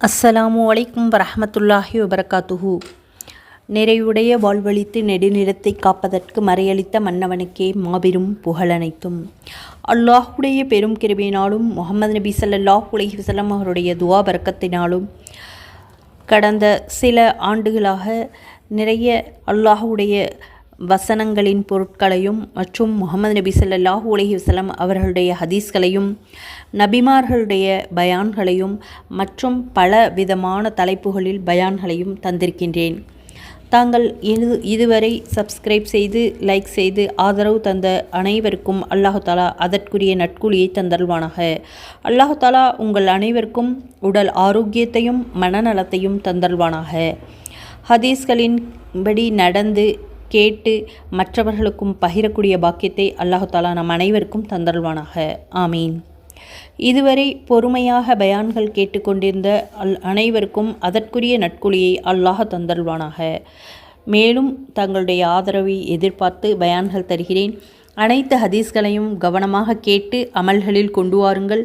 அஸ்ஸலாமு அலைக்கும் வரஹ்மத்துல்லாஹி வபரகாத்துஹு. நிறைவுடைய வாழ்வழித்து நெடுநிறத்தை காப்பதற்கு மறையளித்த மன்னவனுக்கே மாபெரும் புகழனைத்தும் அல்லாஹுடைய பெரும் கிருபினாலும் முகமது நபி சல்லாஹ் உலகி வசலம் அவருடைய துவா பரக்கத்தினாலும் கடந்த சில ஆண்டுகளாக நிறைய அல்லாஹுடைய வசனங்களின் பொருட்களையும் மற்றும் முகமது நபி சல்லாஹூ உலகி வசலம் அவர்களுடைய ஹதீஸ்களையும் நபிமார்களுடைய பயான்களையும் மற்றும் பல விதமான தலைப்புகளில் பயான்களையும் தந்திருக்கின்றேன். தாங்கள் இது இதுவரை சப்ஸ்கிரைப் செய்து லைக் செய்து ஆதரவு தந்த அனைவருக்கும் அல்லாஹு தாலா அதற்குரிய நட்கூலியை தந்தருவானாக அல்லாஹு தாலா உங்கள் அனைவருக்கும் உடல் ஆரோக்கியத்தையும் மனநலத்தையும் தந்தல்வானாக ஹதீஸ்களின் படி நடந்து கேட்டு மற்றவர்களுக்கும் பகிரக்கூடிய பாக்கியத்தை அல்லாஹாலா நம் அனைவருக்கும் தந்தல்வானாக ஆமீன். இதுவரை பொறுமையாக பயான்கள் கேட்டுக்கொண்டிருந்த அல் அனைவருக்கும் அதற்குரிய நட்குழியை அல்லாஹ் தந்தல்வானாக மேலும் தங்களுடைய ஆதரவை எதிர்பார்த்து பயான்கள் தருகிறேன். அனைத்து ஹதீஸ்களையும் கவனமாக கேட்டு அமல்களில் கொண்டு வாருங்கள்.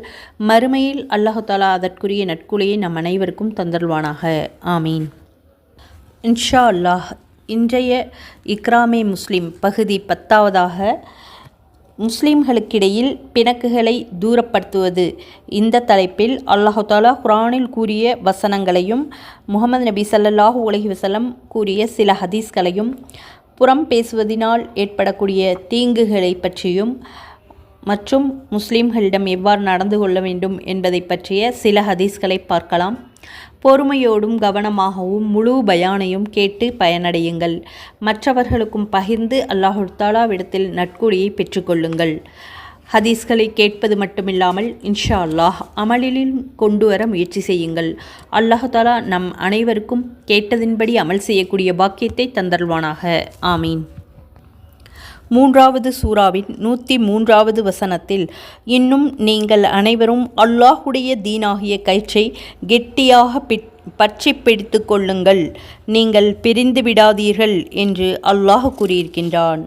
மறுமையில் அல்லாஹாலா அதற்குரிய நட்குலையை நம் அனைவருக்கும் தந்தல்வானாக ஆமீன். இன்ஷா அல்லாஹ் இன்றைய இக்ராமே முஸ்லிம் பகுதி பத்தாவதாக முஸ்லிம்களுக்கிடையில் பிணக்குகளை தூரப்படுத்துவது. இந்த தலைப்பில் அல்லாஹாலா குரானில் கூறிய வசனங்களையும் முகமது நபி சல்லாஹூ உலகி வசலம் கூறிய சில ஹதீஸ்களையும் புறம் பேசுவதினால் ஏற்படக்கூடிய தீங்குகளை பற்றியும் மற்றும் முஸ்லிம்களிடம் எவ்வாறு நடந்து கொள்ள வேண்டும் என்பதை பற்றிய சில ஹதீஸ்களை பார்க்கலாம். பொறுமையோடும் கவனமாகவும் முழு பயானையும் கேட்டு பயனடையுங்கள். மற்றவர்களுக்கும் பகிர்ந்து அல்லாஹுத்தாலாவிடத்தில் தாலாவிடத்தில் பெற்றுக்கொள்ளுங்கள். ஹதீஸ்களை கேட்பது மட்டுமில்லாமல் இன்ஷா அல்லாஹ் அமலிலும் கொண்டு வர முயற்சி செய்யுங்கள். அல்லாஹு தாலா நம் அனைவருக்கும் கேட்டதின்படி அமல் செய்யக்கூடிய பாக்கியத்தை தந்தல்வானாக ஆமீன். மூன்றாவது சூறாவின் நூற்றி மூன்றாவது வசனத்தில் இன்னும் நீங்கள் அனைவரும் அல்லாஹுடைய தீனாகிய கயிற்றை கெட்டியாக பிட் பற்றி பிடித்து கொள்ளுங்கள். நீங்கள் பிரிந்து விடாதீர்கள் என்று அல்லாஹ் கூறியிருக்கின்றான்.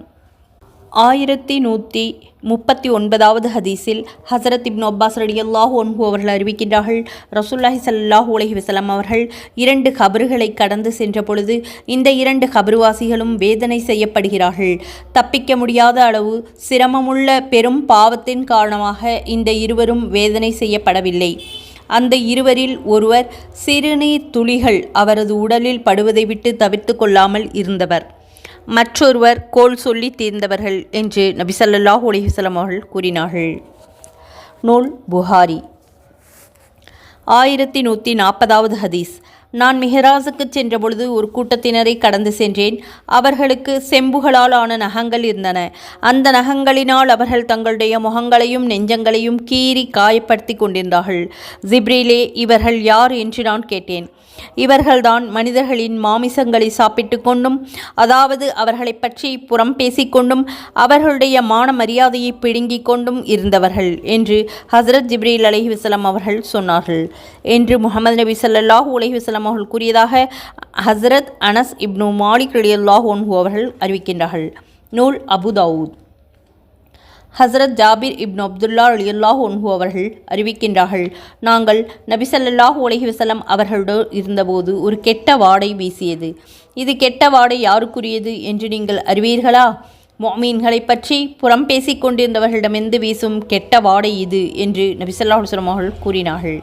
ஆயிரத்தி நூற்றி முப்பத்தி ஒன்பதாவது ஹதீஸில் ஹசரத் இப்னு அப்பாஸ் ரடியல்லாஹு ஒன்பு அவர்கள் அறிவிக்கின்றார்கள் ரசூல்லாஹி சல்லாஹூ உலகி வசலம் அவர்கள் இரண்டு கபறுகளை கடந்து சென்ற பொழுது இந்த இரண்டு கபருவாசிகளும் வேதனை செய்யப்படுகிறார்கள். தப்பிக்க முடியாத அளவு சிரமமுள்ள பெரும் பாவத்தின் காரணமாக இந்த இருவரும் வேதனை செய்யப்படவில்லை. அந்த இருவரில் ஒருவர் சிறுநீர் துளிகள் அவரது உடலில் படுவதை விட்டு தவிர்த்து கொள்ளாமல் இருந்தவர். மற்றொருவர் கோல் சொல்லி தீர்ந்தவர்கள் என்று நபிசல்லாஹ் உலகிசலம் அவர்கள் கூறினார்கள். நூல் புகாரி. ஆயிரத்தி நூற்றி நாற்பதாவது ஹதீஸ். நான் மிஹராஸுக்கு சென்றபொழுது ஒரு கூட்டத்தினரை கடந்து சென்றேன். அவர்களுக்கு செம்புகளால் ஆன நகங்கள் இருந்தன. அந்த நகங்களினால் அவர்கள் தங்களுடைய முகங்களையும் நெஞ்சங்களையும் கீறி காயப்படுத்தி கொண்டிருந்தார்கள். ஜிப்ரிலே இவர்கள் யார் என்று நான் கேட்டேன். இவர்கள்தான் மனிதர்களின் மாமிசங்களை சாப்பிட்டு கொண்டும் அதாவது அவர்களை பற்றி புறம் பேசிக்கொண்டும் அவர்களுடைய மான மரியாதையை பிடுங்கிக் கொண்டும் இருந்தவர்கள் என்று ஹசரத் ஜிப்ரீல் அலஹி வசலம் அவர்கள் சொன்னார்கள். என்று முகமது நபி சல்லாஹூ அலஹி வசலம் அவர்கள் கூறியதாக ஹசரத் அனஸ் இப்னு மாலிக் அலியல்லாஹ் ஒன்ஹு அவர்கள் அறிவிக்கின்றார்கள். நூல் அபுதாவூத் ஹசரத் ஜாபிர் இப்னு அப்துல்லா அலியுல்லாஹ் ஒன்ஹு அவர்கள் அறிவிக்கின்றார்கள் நாங்கள் நபிசல்லாஹு உலகி வசலம் அவர்களோடு இருந்தபோது ஒரு கெட்ட வாடை வீசியது. இது கெட்ட வாடை யாருக்குரியது என்று நீங்கள் அறிவீர்களா? மொமீன்களை பற்றி புறம் பேசிக் கொண்டிருந்தவர்களிடமிருந்து வீசும் கெட்ட வாடை இது என்று நபிசல்லாஹு அவர்கள் கூறினார்கள்.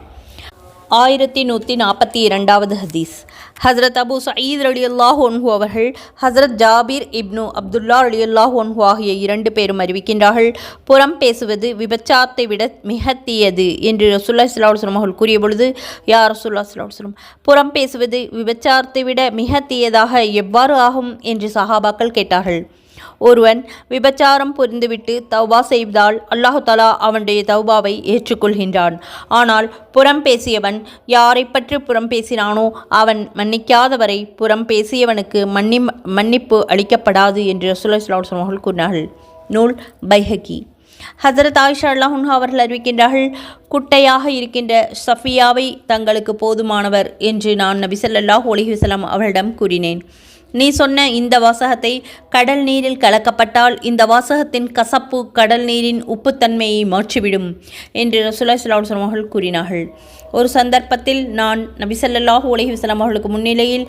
ஆயிரத்தி நூற்றி நாற்பத்தி இரண்டாவது ஹதீஸ். ஹசரத் அபு சயீத் அலி அல்லாஹ் ஒன்ஹு அவர்கள் ஹசரத் ஜாபீர் இப்னு அப்துல்லா அலி அல்லாஹ் ஒன்ஹு ஆகிய இரண்டு பேரும் அறிவிக்கின்றார்கள் புறம் பேசுவது விபச்சாத்தை விட மிக தீயது என்று ரசுல்லா சிலாவுஸ்லம் அவர்கள் கூறிய பொழுது யார் ரசுல்லா சிலாவுஸ்லம் புறம் பேசுவது விபச்சாரத்தை விட மிக தீயதாக எவ்வாறு ஆகும்? என்று சஹாபாக்கள் கேட்டார்கள். ஒருவன் விபச்சாரம் புரிந்துவிட்டு தௌபா செய்தால் அல்லாஹு தலா அவனுடைய தௌபாவை ஏற்றுக்கொள்கின்றான். ஆனால் புறம் பேசியவன் யாரை பற்றி புறம் பேசினானோ அவன் மன்னிக்காதவரை புறம் பேசியவனுக்கு மன்னி மன்னிப்பு அளிக்கப்படாது என்று ரசூலுல்லாஹி அவர்கள் கூறினார்கள். நூல் பைஹகி ஹசரத் ஆயிஷா அல்லாஹுன்ஹா அவர்கள் அறிவிக்கின்றார்கள் குட்டையாக இருக்கின்ற சஃபியாவை தங்களுக்கு போதுமானவர் என்று நான் நபிசல்லாஹ் ஒலிஹி வசலாம் கூறினேன். நீ சொன்ன இந்த வாசகத்தை கடல் நீரில் கலக்கப்பட்டால் இந்த வாசகத்தின் கசப்பு கடல் நீரின் உப்புத்தன்மையை மாற்றிவிடும் என்று ரசுல்லா சலாஹ் அவர்கள் கூறினார்கள். ஒரு சந்தர்ப்பத்தில் நான் நபிசல்லாஹு உலகி அலைஹி அவர்களுக்கு முன்னிலையில்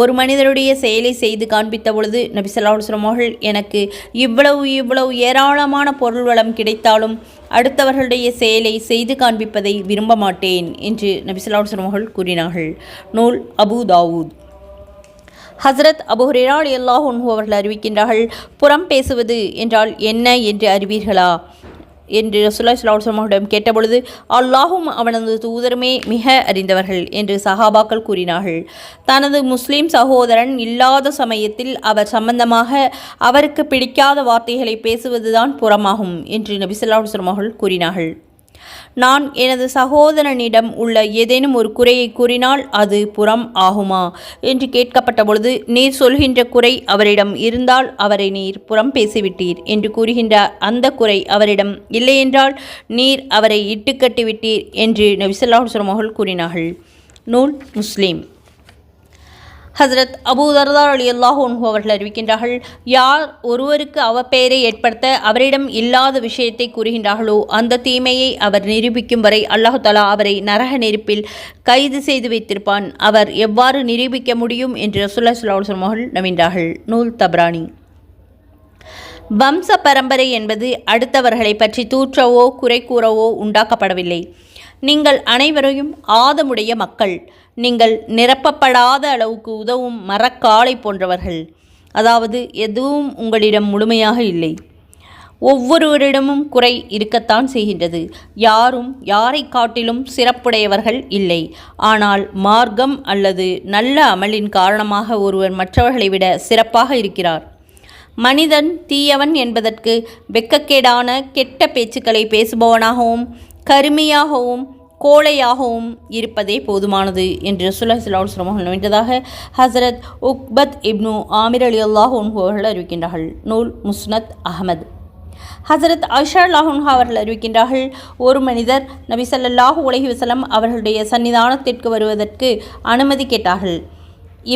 ஒரு மனிதருடைய செயலை செய்து காண்பித்த பொழுது நபி ஸல்லல்லாஹு அவர்கள் எனக்கு இவ்வளவு இவ்வளவு ஏராளமான பொருள் வளம் கிடைத்தாலும் அடுத்தவர்களுடைய செயலை செய்து காண்பிப்பதை விரும்ப மாட்டேன் என்று நபி ஸல்லல்லாஹு அவர்கள் கூறினார்கள். நூல் அபூ தாவூத். ஹஸ்ரத் அபு ஹுரேரா அல்லாஹ் அவர்கள் அறிவிக்கின்றார்கள் புறம் பேசுவது என்றால் என்ன என்று அறிவீர்களா? என்று ரசுல்லா சுல்லாஸ்லமிடம் கேட்டபொழுது அல்லாஹும் அவனது தூதருமே மிக அறிந்தவர்கள் என்று சஹாபாக்கள் கூறினார்கள். தனது முஸ்லீம் சகோதரன் இல்லாத சமயத்தில் அவர் சம்பந்தமாக அவருக்கு பிடிக்காத வார்த்தைகளை பேசுவதுதான் புறமாகும் என்று நபிசல்லாஹுஸ்லம் அவர்கள் கூறினார்கள். நான் எனது சகோதரனிடம் உள்ள ஏதேனும் ஒரு குறையை கூறினால் அது புறம் ஆகுமா? என்று கேட்கப்பட்ட பொழுது நீர் சொல்கின்ற குறை அவரிடம் இருந்தால் அவரை நீர் புறம் பேசிவிட்டீர் என்று கூறுகின்ற அந்த குறை அவரிடம் இல்லையென்றால் நீர் அவரை இட்டுக்கட்டிவிட்டீர் என்று நபிசல்லாஹு சுரமகள் கூறினார்கள். நூல் முஸ்லீம். ஹசரத் அபூதர்தார் அலி அல்லாஹ் அவர்கள் அறிவிக்கின்றார்கள் யார் ஒருவருக்கு அவப்பெயரை ஏற்படுத்த அவரிடம் இல்லாத விஷயத்தை கூறுகின்றார்களோ அந்த தீமையை அவர் நிரூபிக்கும் வரை அல்லாஹு தலா அவரை நரக நெருப்பில் கைது செய்து வைத்திருப்பான். அவர் எவ்வாறு நிரூபிக்க முடியும் என்று ரசுல்லா சுல்லாஹ் அவர்கள் நவின்றார்கள் நூல் தப்ரானி. வம்ச பரம்பரை என்பது அடுத்தவர்களை பற்றி தூற்றவோ குறை கூறவோ உண்டாக்கப்படவில்லை. நீங்கள் அனைவரையும் ஆதமுடைய மக்கள். நீங்கள் நிரப்பப்படாத அளவுக்கு உதவும் மரக்காலை போன்றவர்கள். அதாவது எதுவும் உங்களிடம் முழுமையாக இல்லை. ஒவ்வொருவரிடமும் குறை இருக்கத்தான் செய்கின்றது. யாரும் யாரை காட்டிலும் சிறப்புடையவர்கள் இல்லை. ஆனால் மார்க்கம் அல்லது நல்ல அமலின் காரணமாக ஒருவர் மற்றவர்களை விட சிறப்பாக இருக்கிறார். மனிதன் தீயவன் என்பதற்கு வெக்கக்கேடான கெட்ட பேச்சுக்களை பேசுபவனாகவும் கருமையாகவும் கோழையாகவும் இருப்பதே போதுமானது என்று சுல்லா சிலாவுஸ்லமாக நுழைந்ததாக ஹசரத் உக்பத் இப்னு ஆமிர் அலி அல்லாஹ் அவர்கள் அறிவிக்கின்றார்கள். நூல் முஸ்னத் அகமது ஹசரத் ஆஷா அல்லாஹுன்ஹா அவர்கள் அறிவிக்கின்றார்கள் ஒரு மனிதர் நபி ஸல்லல்லாஹு அலைஹி அவர்களுடைய சன்னிதானத்திற்கு வருவதற்கு அனுமதி கேட்டார்கள்.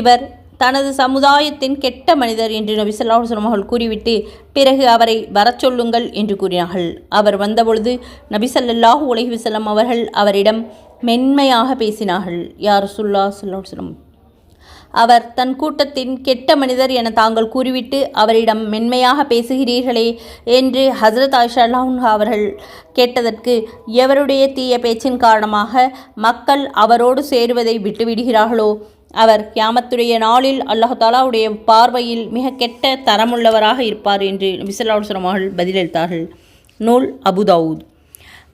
இவர் தனது சமுதாயத்தின் கெட்ட மனிதர் என்று நபி ஸல்லல்லாஹு அவர்கள் கூறிவிட்டு பிறகு அவரை வரச் சொல்லுங்கள் என்று கூறினார்கள். அவர் வந்தபொழுது நபி ஸல்லல்லாஹு உலகி வஸல்லம் அவர்கள் அவரிடம் மென்மையாக பேசினார்கள். யார் சுல்லா ஸல்லல்லாஹு அவர் தன் கூட்டத்தின் கெட்ட மனிதர் என தாங்கள் கூறிவிட்டு அவரிடம் மென்மையாக பேசுகிறீர்களே என்று ஹசரத் ஆயிஷா அல்லாஹா அவர்கள் கேட்டதற்கு எவருடைய தீய பேச்சின் காரணமாக மக்கள் அவரோடு சேருவதை விட்டுவிடுகிறார்களோ அவர் கியாமத்துடைய நாளில் அல்லாஹ் தாலாவுடைய பார்வையில் மிக கெட்ட தரமுள்ளவராக இருப்பார் என்று நபிசல்லாஹுஸ்லம் அவர்கள் பதிலளித்தார்கள். நூல் அபுதாவூத்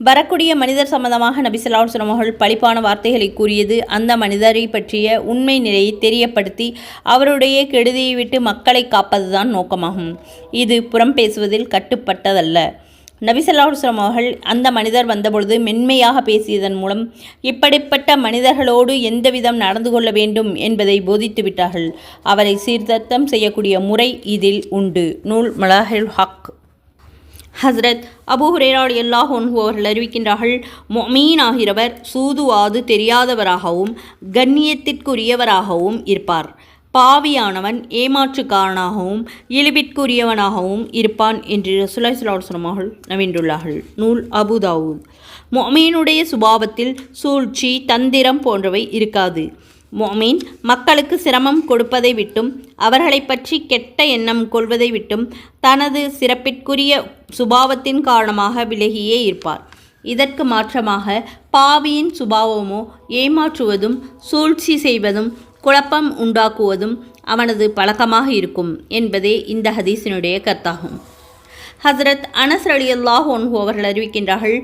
வரக்கூடிய மனிதர் சம்பந்தமாக நபிசல்லாஹுஸ்லம் அவர்கள் பழிப்பான வார்த்தைகளை கூறியது அந்த மனிதரை பற்றிய உண்மை நிலையை தெரியப்படுத்தி அவருடைய கெடுதியை விட்டு மக்களை காப்பதுதான் நோக்கமாகும். இது புறம் பேசுவதில் கட்டுப்பட்டதல்ல. நபிசல்லாஹுஸ்லாம் அவர்கள் அந்த மனிதர் வந்தபொழுது மென்மையாக பேசியதன் மூலம் இப்படிப்பட்ட மனிதர்களோடு எந்தவிதம் நடந்து கொள்ள வேண்டும் என்பதை போதித்து விட்டார்கள். அவரை சீர்திருத்தம் செய்யக்கூடிய முறை இதில் உண்டு. நூல் மலாஹில் ஹக். ஹஸ்ரத் அபு ஹுரேரால் எல்லாஹ் ஒன்ஹு அவர்கள் அறிவிக்கின்றார்கள் மொமீன் ஆகிறவர் சூதுவாது தெரியாதவராகவும் கண்ணியத்திற்குரியவராகவும் இருப்பார். பாவியானவன் ஏமாற்றுக்காரனாகவும் இழிவிற்குரியவனாகவும் இருப்பான் என்று ரசுல்லாய் சுலாஸ்லமார்கள் நவீண்டுள்ளார்கள் நூல் அபுதாவூத் மொமீனுடைய சுபாவத்தில் சூழ்ச்சி தந்திரம் போன்றவை இருக்காது. மொமீன் மக்களுக்கு சிரமம் கொடுப்பதை விட்டும் அவர்களை பற்றி கெட்ட எண்ணம் கொள்வதை விட்டும் தனது சிறப்பிற்குரிய சுபாவத்தின் காரணமாக விலகியே இருப்பார். இதற்கு மாற்றமாக பாவியின் சுபாவமோ ஏமாற்றுவதும் சூழ்ச்சி செய்வதும் குழப்பம் உண்டாக்குவதும் அவனது பழக்கமாக இருக்கும் என்பதே இந்த ஹதீஸினுடைய கத்தாகும் ஹசரத் அனஸ் அலி அல்லாஹ் ஒன்ஹு அவர்கள் அறிவிக்கின்றார்கள்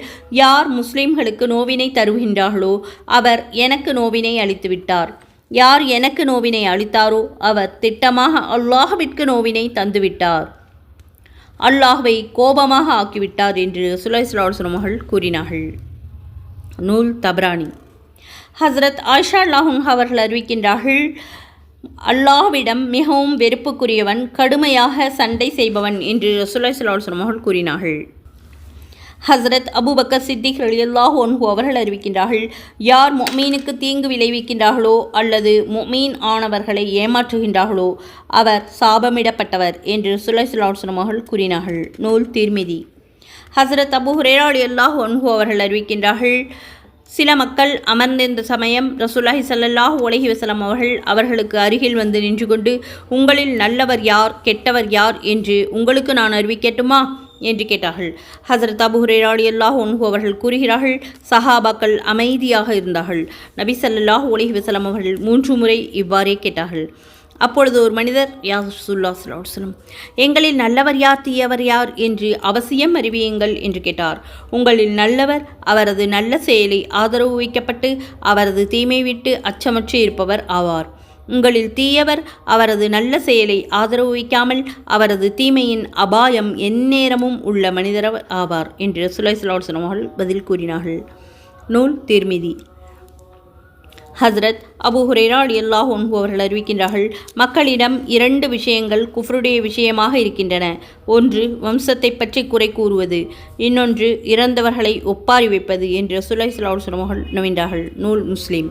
யார் முஸ்லிம்களுக்கு நோவினை தருகின்றார்களோ அவர் எனக்கு நோவினை அளித்துவிட்டார். யார் எனக்கு நோவினை அளித்தாரோ அவர் திட்டமாக அல்லாஹவிற்கு நோவினை தந்துவிட்டார். அல்லாஹ்வை கோபமாக ஆக்கிவிட்டார் என்று சுலைஸ்லாஸ்லம் அவர்கள் கூறினார்கள். நூல் தப்ரானி. ஹசரத் ஆயிஷா லாஹுங் அவர்கள் அறிவிக்கின்றார்கள் அல்லாஹ்விடம் மிகவும் வெறுப்புக்குரியவன் கடுமையாக சண்டை செய்பவன் என்று ரசுல்லாய் சலாஹம் அவர்கள் கூறினார்கள். ஹசரத் அபுபக்கர் சித்திக் ரலியல்லாஹு ஒன்ஹு அவர்கள் அறிவிக்கின்றார்கள் யார் மொமீனுக்கு தீங்கு விளைவிக்கின்றார்களோ அல்லது மொமீன் ஆனவர்களை ஏமாற்றுகின்றார்களோ அவர் சாபமிடப்பட்டவர் என்று சுலை சுலாசனம் அவர்கள் கூறினார்கள். நூல் திருமிதி. ஹசரத் அபு ஹுரேரா அலியல்லாஹு ஒன்ஹு அவர்கள் அறிவிக்கின்றார்கள் சில மக்கள் அமர்ந்திருந்த சமயம் ரசுல்லாஹி சல்லாஹ் உலகி வசலம் அவர்கள் அவர்களுக்கு அருகில் வந்து நின்று கொண்டு உங்களில் நல்லவர் யார் கெட்டவர் யார் என்று உங்களுக்கு நான் அறிவிக்கட்டுமா? என்று கேட்டார்கள். ஹசரத் அபு அல்லாஹ் ஒன்ஹு அவர்கள் கூறுகிறார்கள் சஹாபாக்கள் அமைதியாக இருந்தார்கள். நபி சல்லாஹ் உலகி வசலம் அவர்கள் மூன்று முறை இவ்வாறே கேட்டார்கள். அப்பொழுது ஒரு மனிதர் யா சுல்லா எங்களில் நல்லவர் யார் தீயவர் யார் என்று அவசியம் அறிவியுங்கள் என்று கேட்டார். உங்களில் நல்லவர் அவரது நல்ல செயலை ஆதரவு வைக்கப்பட்டு அவரது தீமை விட்டு அச்சமற்று இருப்பவர் ஆவார். உங்களில் தீயவர் அவரது நல்ல செயலை ஆதரவு வைக்காமல் அவரது தீமையின் அபாயம் எந்நேரமும் உள்ள மனிதர் ஆவார் என்று சுலை சுலாசனம் அவர்கள் பதில் கூறினார்கள். நூல் திருமிதி. ஹஸ்ரத் அபு ஹுரேரா அல்லாஹ் ஒன்பு அவர்கள் அறிவிக்கின்றார்கள் மக்களிடம் இரண்டு விஷயங்கள் குஃப்ருடைய விஷயமாக இருக்கின்றன. ஒன்று வம்சத்தை பற்றி குறை கூறுவது. இன்னொன்று இறந்தவர்களை ஒப்பாரி வைப்பது என்று சுலை சுலாசனமர்கள் நவின்றார்கள் நூல் முஸ்லீம்.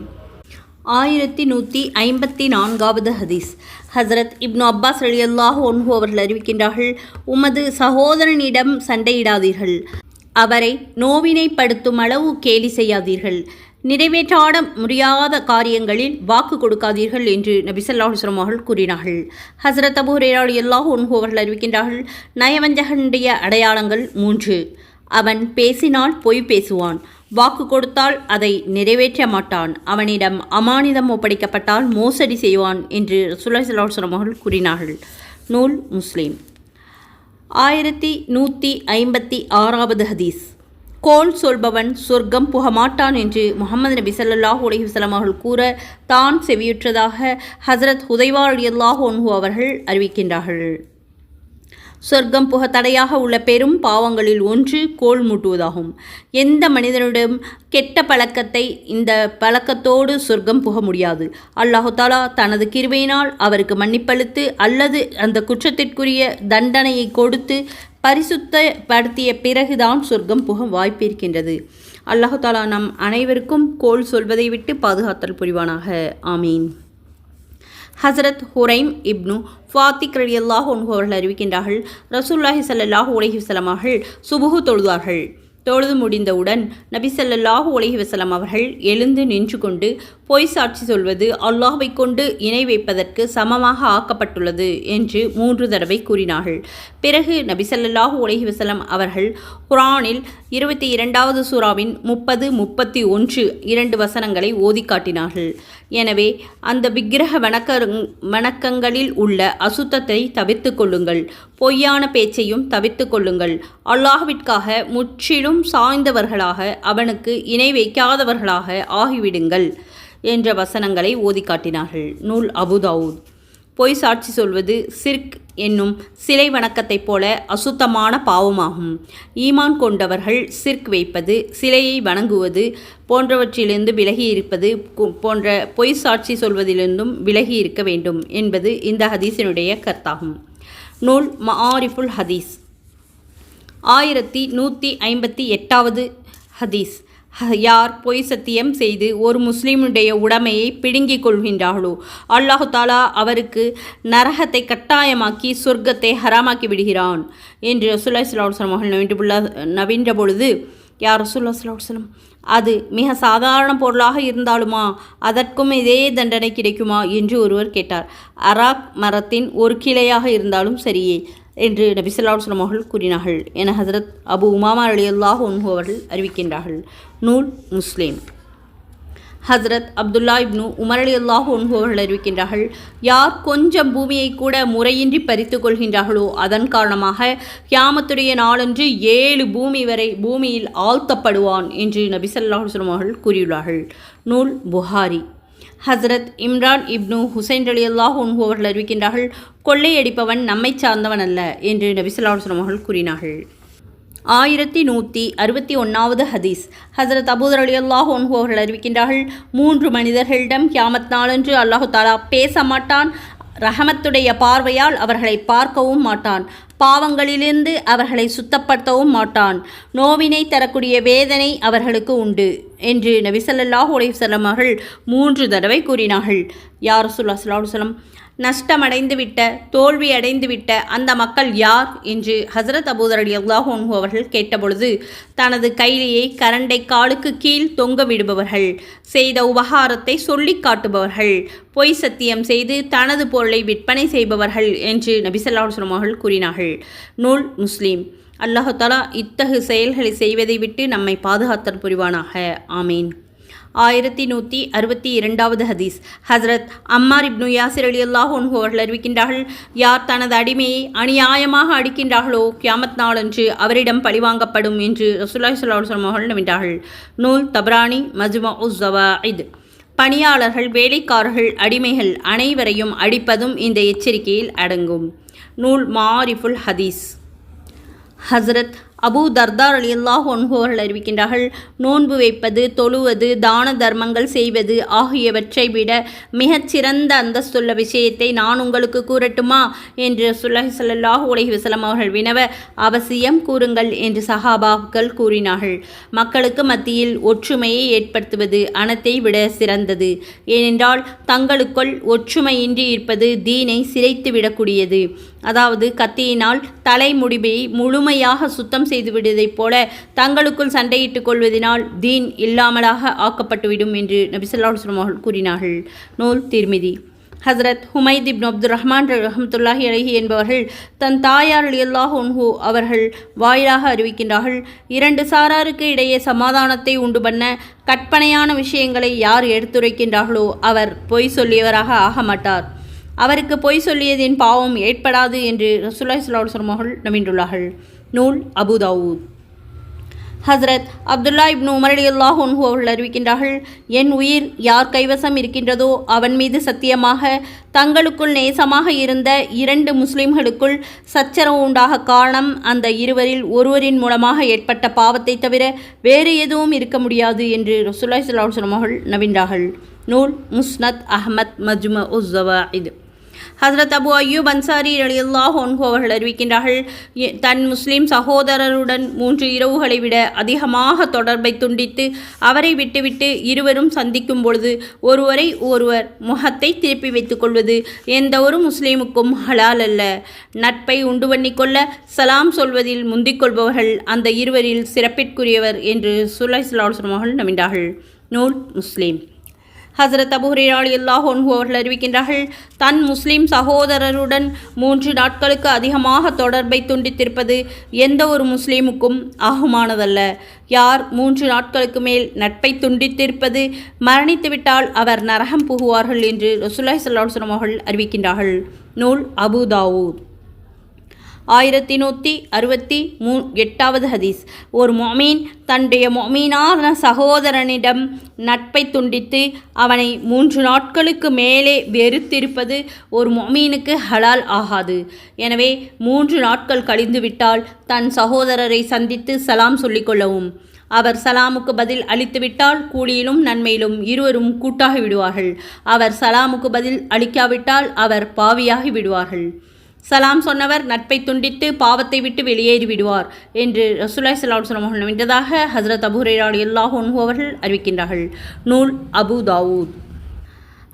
ஆயிரத்தி நூற்றி ஐம்பத்தி நான்காவது ஹதீஸ். ஹசரத் இப்னு அப்பாஸ் அலி அல்லாஹ் ஒன்ஹு அவர்கள் அறிவிக்கின்றார்கள் உமது சகோதரனிடம் சண்டையிடாதீர்கள். அவரை நோவினைப்படுத்தும் அளவு கேலி செய்யாதீர்கள். நிறைவேற்றாட முடியாத காரியங்களில் வாக்கு கொடுக்காதீர்கள் என்று நபிசல்லாஹுஸ்லம் அவர்கள் கூறினார்கள். ஹசரத் அபு எல்லா அல்லாஹ் ஒன்ஹு அவர்கள் அறிவிக்கின்றார்கள் நயவஞ்சகனுடைய அடையாளங்கள் மூன்று. அவன் பேசினால் பொய் பேசுவான் வாக்கு கொடுத்தால் அதை நிறைவேற்ற மாட்டான் அவனிடம் அமானிதம் ஒப்படைக்கப்பட்டால் மோசடி செய்வான் என்று சுல்லாசலம் அவர்கள் கூறினார்கள். நூல் முஸ்லீம். ஆயிரத்தி நூற்றி ஐம்பத்தி ஆறாவது ஹதீஸ். கோல் சொல்பவன் சொர்க்கம் புகமாட்டான் என்று முகமது நபி ஸல்லல்லாஹு அலைஹி அவர்கள் கூற தான் செவியுற்றதாக ஹசரத் ஹுதைவா அல்லாஹ் ஒன்ஹு அவர்கள் அறிவிக்கின்றார்கள். சொர்க்கம் புக தடையாக உள்ள பெரும் பாவங்களில் ஒன்று கோல் மூட்டுவதாகும். எந்த மனிதனிடம் கெட்ட பழக்கத்தை இந்த பழக்கத்தோடு சொர்க்கம் புக முடியாது. அல்லாஹு தாலா தனது கிருவையினால் அவருக்கு மன்னிப்பளித்து அல்லது அந்த குற்றத்திற்குரிய தண்டனையை கொடுத்து பரிசுத்தப்படுத்திய பிறகுதான் சொர்க்கம் புக வாய்ப்பிருக்கின்றது அல்லாஹு தாலா நம் அனைவருக்கும் கோல் சொல்வதை விட்டு பாதுகாத்தல் புரிவானாக. ஆமீன். ஹசரத் ஹுரைம் இப்னு ஃபாத்திக் ரலி அல்லாஹ் அவர்கள் அறிவிக்கின்றார்கள். ரசூல்லாஹி ஸல்லல்லாஹு உலகி வஸல்லம் சுபுகு தொழுதார்கள். தொழுது முடிந்தவுடன் நபி ஸல்லல்லாஹு அலைஹி அவர்கள் எழுந்து நின்று கொண்டு பொய் சாட்சி சொல்வது அல்லாஹை கொண்டு இணை வைப்பதற்கு சமமாக ஆக்கப்பட்டுள்ளது என்று மூன்று தடவை கூறினார்கள். பிறகு நபி ஸல்லல்லாஹு அலைஹி அவர்கள் குரானில் இருபத்தி இரண்டாவது சூறாவின் முப்பது முப்பத்தி ஒன்று இரண்டு வசனங்களை ஓதி காட்டினார்கள் எனவே அந்த விக்கிரக வணக்க வணக்கங்களில் உள்ள அசுத்தத்தை தவிர்த்து கொள்ளுங்கள். பொய்யான பேச்சையும் தவிர்த்து கொள்ளுங்கள். அல்லாஹ்விற்காக முற்றிலும் சாய்ந்தவர்களாக அவனுக்கு இணை வைக்காதவர்களாக ஆகிவிடுங்கள் என்ற வசனங்களை ஓதி காட்டினார்கள் நூல் அபுதாவூத் பொய் சாட்சி சொல்வது சிர்க் என்னும் சிலை வணக்கத்தைப் போல அசுத்தமான பாவமாகும். ஈமான் கொண்டவர்கள் சிர்க் வைப்பது சிலையை வணங்குவது போன்றவற்றிலிருந்து விலகி இருப்பது போன்ற பொய் சாட்சி சொல்வதிலிருந்தும் விலகி இருக்க வேண்டும் என்பது இந்த ஹதீஸினுடைய கருத்தாகும். நூல் மஆரிஃபுல் ஹதீஸ். ஆயிரத்தி நூற்றி ஐம்பத்தி எட்டாவது ஹதீஸ். யார் பொய் சத்தியம் செய்து ஒரு முஸ்லீமுடைய உடமையை பிடுங்கிக் கொள்கின்றார்களோ? அல்லாஹு தாலா அவருக்கு நரகத்தை கட்டாயமாக்கி சொர்க்கத்தை ஹராமாக்கி விடுகிறான் என்று ரசுல்லா சலாஹ் அவர்கள் நவீண்டுள்ள நவீன்ற பொழுது யார் ரசுல்லா சலாஹ் அது மிக சாதாரண பொருளாக இருந்தாலுமா? அதற்கும் இதே தண்டனை கிடைக்குமா? என்று ஒருவர் கேட்டார். அராக் மரத்தின் ஒரு கிளையாக இருந்தாலும் சரியே. என்று நபிசல்லாஸ்லம் அவர்கள் கூறினார்கள். என ஹசரத் அபு உமாமா அலி அல்லாஹ் ஒன்ஹு அவர்கள் அறிவிக்கின்றார்கள். நூல் முஸ்லீம். ஹசரத் அப்துல்லா இப்னு உமர் அலி அல்லாஹ் ஒன்ஹு அவர்கள் அறிவிக்கின்றார்கள் யார் கொஞ்சம் பூமியை கூட முறையின்றி பறித்து கொள்கின்றார்களோ அதன் காரணமாக கியாமத்துடைய நாளன்று ஏழு பூமி வரை பூமியில் ஆழ்த்தப்படுவான் என்று நபிசல்லாஹுஸ்லம் அவர்கள் கூறியுள்ளார்கள். நூல் புகாரி. ஹசரத் இம்ரான் இப்னு ஹுசைன் அலி அல்லாஹ் அவர்கள் அறிவிக்கின்றார்கள் கொள்ளையடிப்பவன் நம்மை சார்ந்தவன் அல்ல என்று நபிசல்லாஹுஸ்லம் அவர்கள் கூறினார்கள். ஆயிரத்தி நூற்றி அறுபத்தி ஒன்றாவது ஹதீஸ். ஹசரத் அபூதர் அலி அல்லாஹ் ஒன்ஹு அவர்கள் அறிவிக்கின்றார்கள் மூன்று மனிதர்களிடம் கியாமத் நாளன்று அல்லாஹு தாலா பேச மாட்டான் ரஹமத்துடைய பார்வையால் அவர்களை பார்க்கவும் மாட்டான். பாவங்களிலிருந்து அவர்களை சுத்தப்படுத்தவும் மாட்டான். நோவினை தரக்கூடிய வேதனை அவர்களுக்கு உண்டு என்று நபிசல்லாஹு அலைவசல்லம் அவர்கள் மூன்று தடவை கூறினார்கள். யார் சுல்லா சல்லாஹ் சொல்லம் நஷ்டமடைந்துவிட்ட தோல்வியடைந்துவிட்ட அந்த மக்கள் யார்? என்று ஹசரத் அபூதர் அலி அல்லாஹோன்ஹு அவர்கள் கேட்டபொழுது தனது கைலியை கரண்டை காலுக்கு கீழ் தொங்க விடுபவர்கள் செய்த உபகாரத்தை சொல்லிக் காட்டுபவர்கள் பொய் சத்தியம் செய்து தனது பொருளை விற்பனை செய்பவர்கள் என்று நபிசல்லாஹுஸ்லம் அவர்கள் கூறினார்கள். நூல் முஸ்லீம். அல்லாஹாலா இத்தகு செயல்களை செய்வதை விட்டு நம்மை பாதுகாத்தல் புரிவானாக. ஆமீன். ஆயிரத்தி நூற்றி அறுபத்தி இரண்டாவது ஹதீஸ். ஹஸ்ரத் அம்மார் இப்னு யாசிர் அலி அல்லாஹ் அவர்கள் அறிவிக்கின்றார்கள் யார் தனது அடிமையை அநியாயமாக அடிக்கின்றார்களோ கியாமத் நாளன்று அவரிடம் பழிவாங்கப்படும் என்று ரசூல்லாய் சொல்லாஹ் அவர்கள் நம்பினார்கள். நூல் தப்ரானி மஜ்மா உஸ் இது பணியாளர்கள் வேலைக்காரர்கள் அடிமைகள் அனைவரையும் அடிப்பதும் இந்த எச்சரிக்கையில் அடங்கும். நூல் மாரிஃபுல் ஹதீஸ். ஹசரத் அபூ தர்தார் அலி அல்லாஹ் ஒன்ஹோர்கள் அறிவிக்கின்றார்கள் நோன்பு வைப்பது தொழுவது தான தர்மங்கள் செய்வது ஆகியவற்றை விட மிகச்சிறந்த அந்தஸ்துள்ள விஷயத்தை நான் உங்களுக்கு கூறட்டுமா? என்று சுல்லாஹி சல்லாஹூ உலகி வசலம் அவர்கள் வினவ அவசியம் கூறுங்கள் என்று சஹாபாக்கள் கூறினார்கள். மக்களுக்கு மத்தியில் ஒற்றுமையை ஏற்படுத்துவது அனத்தை விட சிறந்தது. ஏனென்றால் தங்களுக்குள் ஒற்றுமையின்றி இருப்பது தீனை சிரைத்து விடக்கூடியது அதாவது கத்தியினால் தலைமுடிவை முழுமையாக சுத்தம் செய்துவிடுவதைப் போல தங்களுக்குள் சண்டையிட்டுக் கொள்வதனால் தீன் இல்லாமலாக ஆக்கப்பட்டுவிடும் என்று நபிசல்லாஹுஸ்லம் அவர்கள் கூறினார்கள். நூல் திருமிதி. ஹசரத் ஹுமைத் இப்னு அப்துல் ரஹ்மான் ரஹமத்துல்லாஹி அலஹி என்பவர்கள் தன் தாயார் அலியல்லாஹ் உன்ஹு அவர்கள் வாயிலாக அறிவிக்கின்றார்கள் இரண்டு சாராருக்கு இடையே சமாதானத்தை உண்டு பண்ண கற்பனையான விஷயங்களை யார் எடுத்துரைக்கின்றார்களோ அவர் பொய் சொல்லியவராக ஆக மாட்டார். அவருக்கு பொய் சொல்லியதின் பாவம் ஏற்படாது என்று ரசூல்லாய் சல்லாஹ் அவர்கள் நம்பிண்டுள்ளார்கள் நூல் அபுதாவூத் ஹஸ்ரத் அப்துல்லா இப்னு உமர் அல்லாஹ் அல்லாஹ் அவர்கள் அறிவிக்கின்றார்கள் என் உயிர் யார் கைவசம் இருக்கின்றதோ அவன் மீது சத்தியமாக தங்களுக்குள் நேசமாக இருந்த இரண்டு முஸ்லிம்களுக்குள் சச்சரவு உண்டாக காரணம் அந்த இருவரில் ஒருவரின் மூலமாக ஏற்பட்ட பாவத்தை தவிர வேறு எதுவும் இருக்க முடியாது என்று ரசூல்லாய் சல்லாஹ் அவர்கள் நவின்றார்கள் நூல் முஸ்னத் அஹமத் மஜ்ம உஸ்ஸவா இது ஹசரத் அபு அய்யூப் அன்சாரி அலியல்லாஹ் ஒன்ஹு அவர்கள் அறிவிக்கின்றார்கள் தன் முஸ்லீம் சகோதரருடன் மூன்று இரவுகளை விட அதிகமாக தொடர்பை துண்டித்து அவரை விட்டுவிட்டு இருவரும் சந்திக்கும் பொழுது ஒருவரை ஒருவர் முகத்தை திருப்பி வைத்துக் கொள்வது எந்த ஒரு முஸ்லீமுக்கும் ஹலால் அல்ல. நட்பை உண்டு பண்ணிக்கொள்ள சலாம் சொல்வதில் முந்திக் கொள்பவர்கள் அந்த இருவரில் சிறப்பிற்குரியவர் என்று சுலை அவர்கள் நம்பினார்கள். நூல் முஸ்லீம். ஹசரத் அபுஹரேராளி அல்லாஹ் அவர்கள் அறிவிக்கின்றார்கள் தன் முஸ்லீம் சகோதரருடன் மூன்று நாட்களுக்கு அதிகமாக தொடர்பை துண்டித்திருப்பது எந்த ஒரு முஸ்லீமுக்கும் ஆகுமானதல்ல. யார் மூன்று நாட்களுக்கு மேல் நட்பை துண்டித்திருப்பது மரணித்துவிட்டால் அவர் நரகம் புகுவார்கள் என்று ரசுல்லாய் சல்லாஹ் அவர்கள் அறிவிக்கின்றார்கள். நூல் அபு தாவூத். ஆயிரத்தி நூற்றி அறுபத்தி மூ எட்டாவது ஹதீஸ். ஒரு மொமீன் தன்னுடைய மொமீனான சகோதரனிடம் நட்பை துண்டித்து அவனை மூன்று நாட்களுக்கு மேலே வெறுத்திருப்பது ஒரு மொமீனுக்கு ஹலால் ஆகாது. எனவே மூன்று நாட்கள் கழிந்துவிட்டால் தன் சகோதரரை சந்தித்து சலாம் சொல்லிக்கொள்ளவும் அவர் சலாமுக்கு பதில் அளித்துவிட்டால் கூலியிலும் நன்மையிலும் இருவரும் கூட்டாகி விடுவார்கள். அவர் சலாமுக்கு பதில் அளிக்காவிட்டால் அவர் பாவியாகி விடுவார்கள். சலாம் சொன்னவர் நட்பை துண்டித்து பாவத்தை விட்டு வெளியேறி விடுவார் என்று ரசூலாய் சலாம் சொல்லம் வென்றதாக ஹசரத் அபுரேரால் எல்லாஹ் அவர்கள் அறிவிக்கின்றார்கள். நூல் அபு தாவூத்.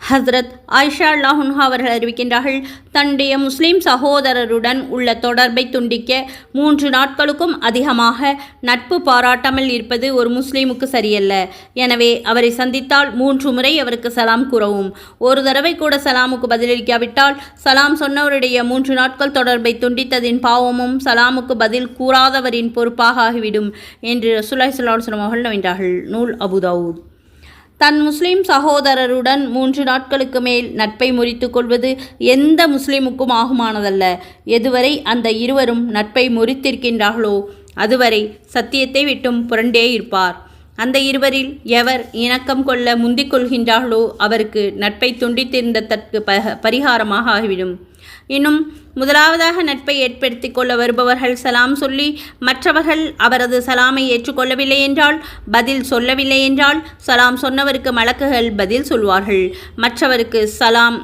ஹஸ்ரத் ஆயிஷா அல்லாஹுன்ஹா அவர்கள் அறிவிக்கின்றார்கள் தன்னுடைய முஸ்லீம் சகோதரருடன் உள்ள தொடர்பை துண்டிக்க மூன்று நாட்களுக்கும் அதிகமாக நட்பு பாராட்டாமல் இருப்பது ஒரு முஸ்லீமுக்கு சரியல்ல. எனவே அவரை சந்தித்தால் மூன்று முறை அவருக்கு சலாம் கூறவும். ஒரு தடவை கூட சலாமுக்கு பதிலளிக்காவிட்டால் சலாம் சொன்னவருடைய மூன்று நாட்கள் தொடர்பை துண்டித்ததின் பாவமும் சலாமுக்கு பதில் கூறாதவரின் பொறுப்பாக ஆகிவிடும் என்று ரசூலாய் சல்லாஹ் அவர்கள் வென்றார்கள் நூல் அபுதாவூத் தன் முஸ்லிம் சகோதரருடன் மூன்று நாட்களுக்கு மேல் நட்பை முறித்து கொள்வது எந்த முஸ்லிமுக்கும் ஆகுமானதல்ல. எதுவரை அந்த இருவரும் நட்பை முறித்திருக்கின்றார்களோ அதுவரை சத்தியத்தை விட்டும் புரண்டே இருப்பார். அந்த இருவரில் எவர் இணக்கம் கொள்ள முந்திக் கொள்கின்றார்களோ அவருக்கு நட்பை துண்டித்திருந்ததற்கு ப பரிகாரமாக ஆகிவிடும். இன்னும் முதலாவதாக நட்பை ஏற்படுத்திக் கொள்ள வருபவர்கள் சலாம் சொல்லி மற்றவர்கள் அவரது சலாமை ஏற்றுக்கொள்ளவில்லை என்றால் பதில் சொல்லவில்லை என்றால் சலாம் சொன்னவருக்கு மலக்குகள் பதில் சொல்வார்கள். மற்றவருக்கு சலாம்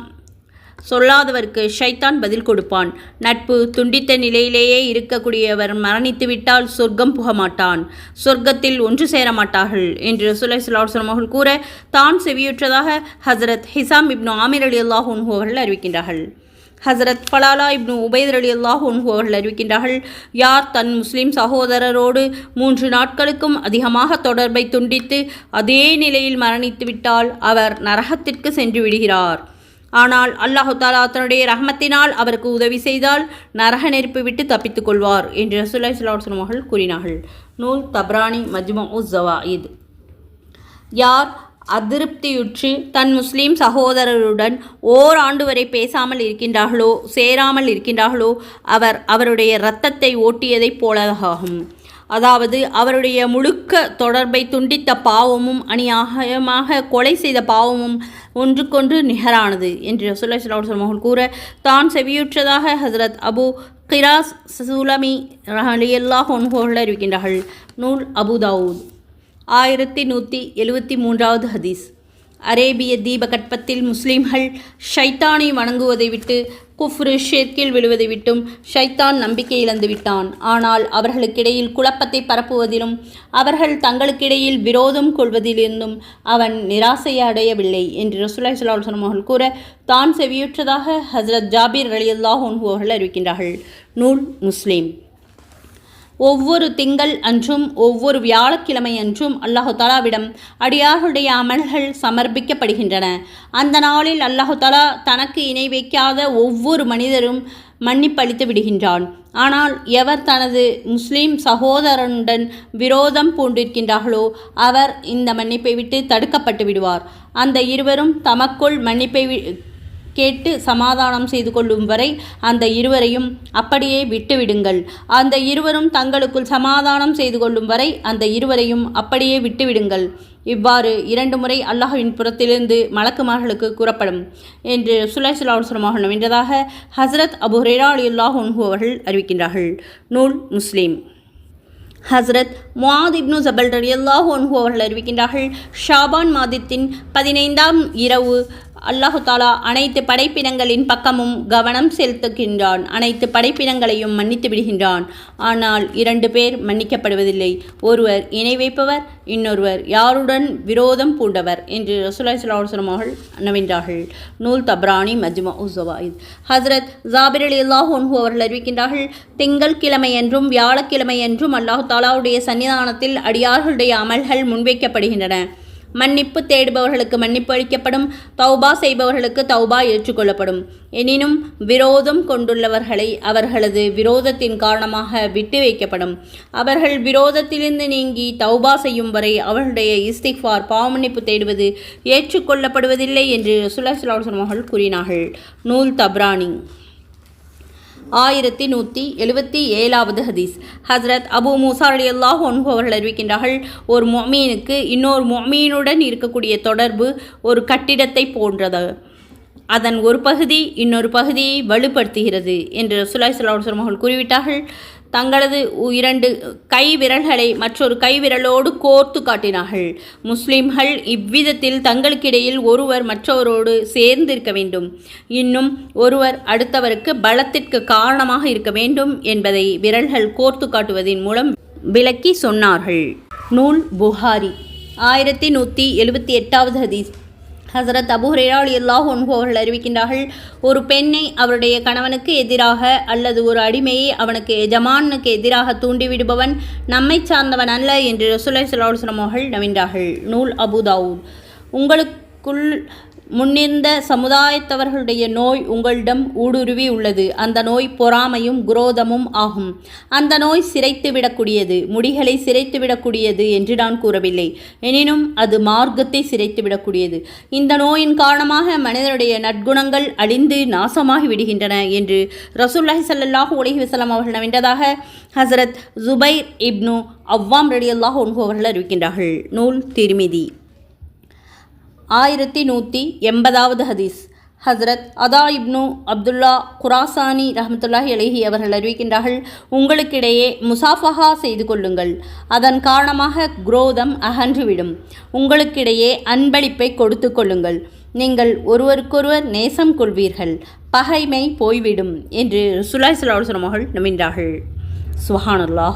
சொல்லாதவருக்கு ஷைத்தான் பதில் கொடுப்பான். நட்பு துண்டித்த நிலையிலேயே இருக்கக்கூடியவர் மரணித்துவிட்டால் சொர்க்கம் புக மாட்டான். சொர்க்கத்தில் ஒன்று சேர மாட்டார்கள் என்று சுலை சுலாசனம் அவர்கள் கூற தான் செவியுற்றதாக ஹசரத் ஹிசாம் இப்னு ஆமிர் அலி அல்லாஹ் அவர்கள் அறிவிக்கின்றார்கள். ஹசரத் ஃபலாலா இப்னு உபைதர் அலி அல்லாஹ் அவர்கள் அறிவிக்கின்றார்கள் யார் தன் முஸ்லீம் சகோதரரோடு மூன்று நாட்களுக்கும் அதிகமாக தொடர்பை துண்டித்து அதே நிலையில் மரணித்துவிட்டால் அவர் நரகத்திற்கு சென்று விடுகிறார். ஆனால் அல்லாஹு தாலா தன்னுடைய ரஹமத்தினால் அவருக்கு உதவி செய்தால் நரக நெருப்பு விட்டு தப்பித்துக் கொள்வார் என்று ரசூல்லா சுல்லாஸ்லம் அவர்கள் கூறினார்கள். நூல் தப்ரானி மஜ்மா உஸ் ஜவாயித் யார் அதிருப்தியுற்று தன் முஸ்லீம் சகோதரருடன் ஓராண்டு வரை பேசாமல் இருக்கின்றார்களோ சேராமல் இருக்கின்றார்களோ அவர் அவருடைய இரத்தத்தை ஓட்டியதைப் போலதாகும். அதாவது அவருடைய முழுக்க தொடர்பை துண்டித்த பாவமும் அநியாயமாக கொலை செய்த பாவமும் ஒன்றுக்கொன்று நிகரானது என்று ரசூல்லா சலாஹ் மகள் கூற தான் செவியுற்றதாக ஹசரத் அபு கிராஸ் சுலமி ரஹலியல்லாஹ் ஒன்ஹோர்கள் அறிவிக்கின்றார்கள். நூல் அபுதாவூத் ஆயிரத்தி நூற்றி எழுவத்தி மூன்றாவது ஹதீஸ். அரேபிய தீபகற்பத்தில் முஸ்லீம்கள் ஷைத்தானை வணங்குவதை விட்டு குஃப்ரு ஷேர்கில் விழுவதை விட்டும் ஷைத்தான் நம்பிக்கை இழந்து விட்டான். ஆனால் அவர்களுக்கிடையில் குழப்பத்தை பரப்புவதிலும் அவர்கள் தங்களுக்கிடையில் விரோதம் கொள்வதிலிருந்தும் அவன் நிராசையை அடையவில்லை என்று ரசூலாய் சலாஹ் அவர்கள் கூற தான் செவியுற்றதாக ஹசரத் ஜாபீர் அலி அல்லாஹ் அவர்கள் அறிவிக்கின்றார்கள். நூல் முஸ்லீம். ஒவ்வொரு திங்கள் அன்றும் ஒவ்வொரு வியாழக்கிழமை அன்றும் அல்லாஹு தாலாவிடம் அடியார்களுடைய அமல்கள் சமர்ப்பிக்கப்படுகின்றன. அந்த நாளில் அல்லாஹு தாலா தனக்கு இணை வைக்காத ஒவ்வொரு மனிதரும் மன்னிப்பளித்து விடுகின்றான். ஆனால் எவர் தனது முஸ்லீம் சகோதரனுடன் விரோதம் பூண்டிருக்கின்றார்களோ அவர் இந்த மன்னிப்பை விட்டு தடுக்கப்பட்டு விடுவார். அந்த இருவரும் தமக்குள் மன்னிப்பை கேட்டு சமாதானம் செய்து கொள்ளும் வரை அந்த இருவரையும் அப்படியே விட்டுவிடுங்கள். அந்த இருவரும் தங்களுக்குள் சமாதானம் செய்து கொள்ளும் வரை அந்த இருவரையும் அப்படியே விட்டுவிடுங்கள். இவ்வாறு இரண்டு முறை அல்லாஹுவின் புறத்திலிருந்து மலக்குமார்களுக்கு கூறப்படும் என்று சுலைசுலாவுசலமாக வென்றதாக ஹசரத் அபு ஹுரேரா அலி அல்லாஹ் அவர்கள் அறிவிக்கின்றார்கள். நூல் முஸ்லீம். ஹஸ்ரத் முவாத் இப்னு ஜபல் ரலியல்லாஹு அன்ஹு அவர்கள் அறிவிக்கின்றார்கள் ஷாபான் மாதத்தின் பதினைந்தாம் இரவு அல்லாஹு தாலா அனைத்து படைப்பினங்களின் பக்கமும் கவனம் செலுத்துகின்றான். அனைத்து படைப்பினங்களையும் மன்னித்து விடுகின்றான். ஆனால் இரண்டு பேர் மன்னிக்கப்படுவதில்லை. ஒருவர் இணை வைப்பவர் இன்னொருவர் யாருடன் விரோதம் பூண்டவர் என்று ரசூலாய் சலாஹம் அவர்கள் நவின்றார்கள் நூல் தப்ரானி மஜ்மா உசவாயித் ஹசரத் ஜாபிர் அலி அல்லாஹூன்ஹூ அவர்கள் அறிவிக்கின்றார்கள் திங்கள் கிழமை என்றும் வியாழக்கிழமை என்றும் அல்லாஹு தாலாவுடைய சன்னிதானத்தில் அடியார்களுடைய அமல்கள் முன்வைக்கப்படுகின்றன. மன்னிப்பு தேடுபவர்களுக்கு மன்னிப்பு அளிக்கப்படும் தௌபா செய்பவர்களுக்கு தௌபா ஏற்றுக்கொள்ளப்படும். எனினும் விரோதம் கொண்டுள்ளவர்களை அவர்களது விரோதத்தின் காரணமாக விட்டு வைக்கப்படும். அவர்கள் விரோதத்திலிருந்து நீங்கி தௌபா செய்யும் வரை அவர்களுடைய இஸ்திக்ஃபார் பாவமன்னிப்பு தேடுவது ஏற்றுக்கொள்ளப்படுவதில்லை என்று சுல்லாசுலாசன் மகள் கூறினார்கள். நூல் தப்ரானி. ஆயிரத்தி நூற்றி எழுபத்தி ஏழாவது ஹதீஸ். ஹஸ்ரத் அபு மூசா அலி அல்லாஹ் ஒன்பு அவர்கள் அறிவிக்கின்றார்கள் ஒரு மொமீனுக்கு இன்னொரு மொமீனுடன் இருக்கக்கூடிய தொடர்பு ஒரு கட்டிடத்தை போன்றது. அதன் ஒரு பகுதி இன்னொரு பகுதியை வலுப்படுத்துகிறது என்று சுலாய் சலாஹ் அவர்கள் கூறிவிட்டார்கள். தங்களது இரண்டு கை விரல்களை மற்றொரு கைவிரலோடு கோர்த்து காட்டினார்கள். முஸ்லிம்கள் இவ்விதத்தில் தங்களுக்கிடையில் ஒருவர் மற்றவரோடு சேர்ந்திருக்க வேண்டும். இன்னும் ஒருவர் அடுத்தவருக்கு பலத்திற்கு காரணமாக இருக்க வேண்டும் என்பதை விரல்கள் கோர்த்து காட்டுவதன் மூலம் விளக்கி சொன்னார்கள். நூல் புகாரி. ஆயிரத்தி நூற்றி எழுபத்தி எட்டாவது ஹதீஸ். ஹசரத் அபு ஹுரேரா அல்லாஹ் ஒன்பு அவர்கள் அறிவிக்கின்றார்கள் ஒரு பெண்ணை அவருடைய கணவனுக்கு எதிராக அல்லது ஒரு அடிமையை அவனுக்கு எஜமானுக்கு எதிராக தூண்டிவிடுபவன் நம்மை சார்ந்தவன் அல்ல என்று ரசுலை சலாஹுஸ்லம் அவர்கள் நவின்றார்கள் நூல் அபுதாவூத் உங்களுக்குள் முன்னிருந்த சமுதாயத்தவர்களுடைய நோய் உங்களிடம் ஊடுருவி உள்ளது. அந்த நோய் பொறாமையும் குரோதமும் ஆகும். அந்த நோய் சிரைத்து விடக்கூடியது முடிகளை சிரைத்து விடக்கூடியது என்று நான் கூறவில்லை. எனினும் அது மார்க்கத்தை சிரைத்து விடக்கூடியது இந்த நோயின் காரணமாக மனிதனுடைய நற்குணங்கள் அழிந்து நாசமாகி விடுகின்றன என்று ரசூல்லாஹி சல்லாஹூ உலகி வசலாம் அவர்கள் வென்றதாக ஹசரத் ஜுபைர் இப்னு அவ்வாம் ரடி அல்லாஹ் அவர்கள் அறிவிக்கின்றார்கள். நூல் திருமிதி. ஆயிரத்தி நூற்றி எண்பதாவது ஹதீஸ். ஹசரத் அதா இப்னு அப்துல்லா குராசானி ரஹமத்துல்லாஹி அலஹி அவர்கள் அறிவிக்கின்றார்கள் உங்களுக்கிடையே முசாஃபஹா செய்து கொள்ளுங்கள். அதன் காரணமாக குரோதம் அகன்றுவிடும். உங்களுக்கிடையே அன்பளிப்பை கொடுத்து கொள்ளுங்கள். நீங்கள் ஒருவருக்கொருவர் நேசம் கொள்வீர்கள். பகைமை போய்விடும் என்று சுலாய் சலாஹ் மகள் நம்பின்றார்கள் சுஹானுல்லா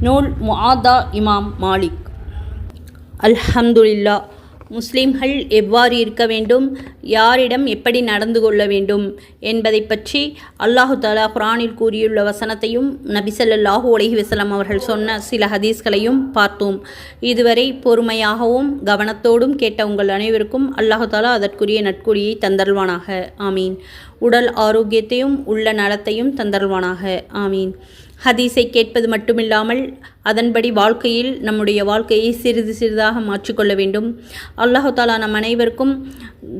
நூல் முஆதா இமாம் மாலிக். அல்ஹம்துலில்லா முஸ்லிம்கள் எவ்வாறு இருக்க வேண்டும்? யாரிடம் எப்படி நடந்து கொள்ள வேண்டும்? என்பதை பற்றி அல்லாஹு தாலா குரானில் கூறியுள்ள வசனத்தையும் நபிசல்லாஹூ உலகி வசலம் அவர்கள் சொன்ன சில ஹதீஸ்களையும் பார்த்தோம். இதுவரை பொறுமையாகவும் கவனத்தோடும் கேட்ட உங்கள் அனைவருக்கும் அல்லாஹு தாலா அதற்குரிய நட்கொடியை தந்தருவானாக ஆமீன். உடல் ஆரோக்கியத்தையும் உள்ள நலத்தையும் தந்தருவானாக ஆமீன். ஹதீஸை கேட்பது மட்டுமில்லாமல் அதன்படி வாழ்க்கையில் நம்முடைய வாழ்க்கையை சிறிது சிறிதாக மாற்றிக்கொள்ள வேண்டும். அல்லாஹு தாலா நம் அனைவருக்கும்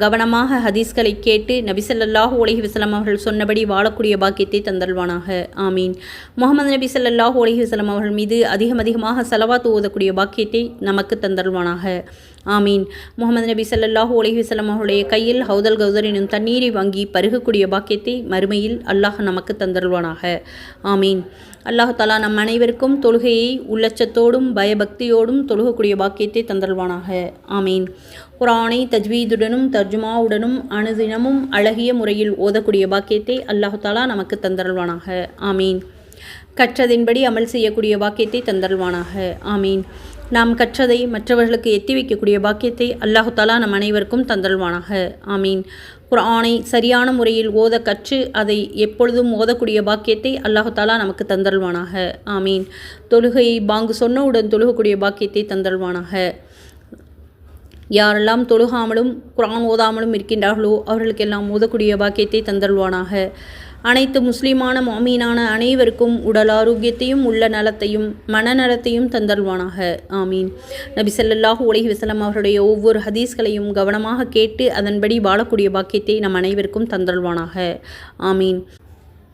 கவனமாக ஹதீஸ்களை கேட்டு நபிசல்லாஹூ உலகி வசலம் அவர்கள் சொன்னபடி வாழக்கூடிய பாக்கியத்தை தந்தல்வானாக ஆமீன். முகமது நபி சல்லாஹூ உலகி வசலம் அவர்கள் மீது அதிகம் அதிகமாக செலவாத்து ஓதக்கூடிய பாக்கியத்தை நமக்கு தந்தல்வானாக ஆமீன். முகமது நபி சல்லாஹூ அலைஹி வஸல்லம் அவருடைய கையில் ஹவுதல் கௌதர் எனும் தண்ணீரை வாங்கி பருகக்கூடிய பாக்கியத்தை மறுமையில் அல்லாஹ் நமக்கு தந்தருவானாக ஆமீன். அல்லாஹ் தாலா நம் அனைவருக்கும் தொழுகையை உள்ளச்சத்தோடும் பயபக்தியோடும் தொழுகக்கூடிய பாக்கியத்தை தந்தருவானாக ஆமீன். குரானை தஜ்வீதுடனும் தர்ஜுமாவுடனும் அணுதினமும் அழகிய முறையில் ஓதக்கூடிய பாக்கியத்தை அல்லாஹ் தாலா நமக்கு தந்தருள்வானாக. ஆமீன். கற்றதின்படி அமல் செய்யக்கூடிய வாக்கியத்தை தந்தருள்வானாக. ஆமீன். நாம் கற்றதை மற்றவர்களுக்கு எத்தி வைக்கக்கூடிய பாக்கியத்தை அல்லாஹு தாலா நம் அனைவருக்கும் தந்தல்வானாக ஆமீன். குரானை சரியான முறையில் ஓத கற்று அதை எப்பொழுதும் ஓதக்கூடிய பாக்கியத்தை அல்லாஹு தாலா நமக்கு தந்தல்வானாக ஆமீன். தொழுகையை பாங்கு சொன்னவுடன் தொழுகக்கூடிய பாக்கியத்தை தந்தல்வானாக யாரெல்லாம் தொழுகாமலும் குரான் ஓதாமலும் இருக்கின்றார்களோ அவர்களுக்கெல்லாம் ஓதக்கூடிய பாக்கியத்தை தந்தல்வானாக அனைத்து முஸ்லிமான மாமீனான அனைவருக்கும் உடல் ஆரோக்கியத்தையும் உள்ள நலத்தையும் மனநலத்தையும் தந்தல்வானாக ஆமீன். நபி சல்லாஹூ உலகி வசலம் அவருடைய ஒவ்வொரு ஹதீஸ்களையும் கவனமாக கேட்டு அதன்படி வாழக்கூடிய பாக்கியத்தை நம் அனைவருக்கும் தந்தருள்வானாக. ஆமீன்.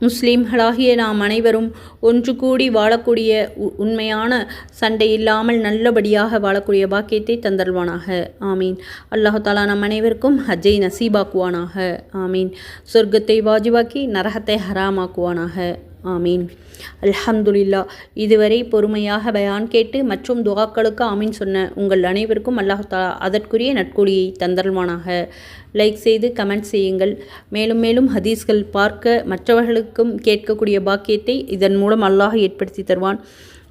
முஸ்லீம்களாகிய நாம் அனைவரும் ஒன்று கூடி வாழக்கூடிய உ- உண்மையான சண்டை இல்லாமல் நல்லபடியாக வாழக்கூடிய பாக்கியத்தை தந்தல்வானாக ஆமீன். அல்லாஹாலா நம் அனைவருக்கும் ஹஜ்ஜை நசீபாக்குவானாக. ஆமீன். சொர்க்கத்தை வாஜிவாக்கி நரகத்தை ஹராமாக்குவானாக. ஆமீன். அல்ஹம்துலில்லா இதுவரை பொறுமையாக பயான் கேட்டு மற்றும் துகாக்களுக்கு ஆமீன் சொன்ன உங்கள் அனைவருக்கும் அல்லாஹா அதற்குரிய நட்கொடியை தந்தல்வானாக லைக் செய்து கமெண்ட் செய்யுங்கள். மேலும் மேலும் ஹதீஸ்கள் பார்க்க மற்றவர்களுக்கும் கேட்கக்கூடிய பாக்கியத்தை இதன் மூலம் அல்லாஹ் ஏற்படுத்தி தருவான்.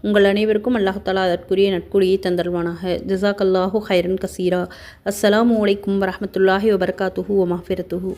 உங்கள் அனைவருக்கும் அல்லாஹாலா அதற்குரிய நட்கொடியை தந்தருவானாக ஜிசாக் அல்லாஹூ ஹைரன் கசீரா. அஸ்ஸலாமு அலைக்கும் வரமத்துல்லாஹி வபர்காத்துஹூ ஒமாஃபிரத்துஹூ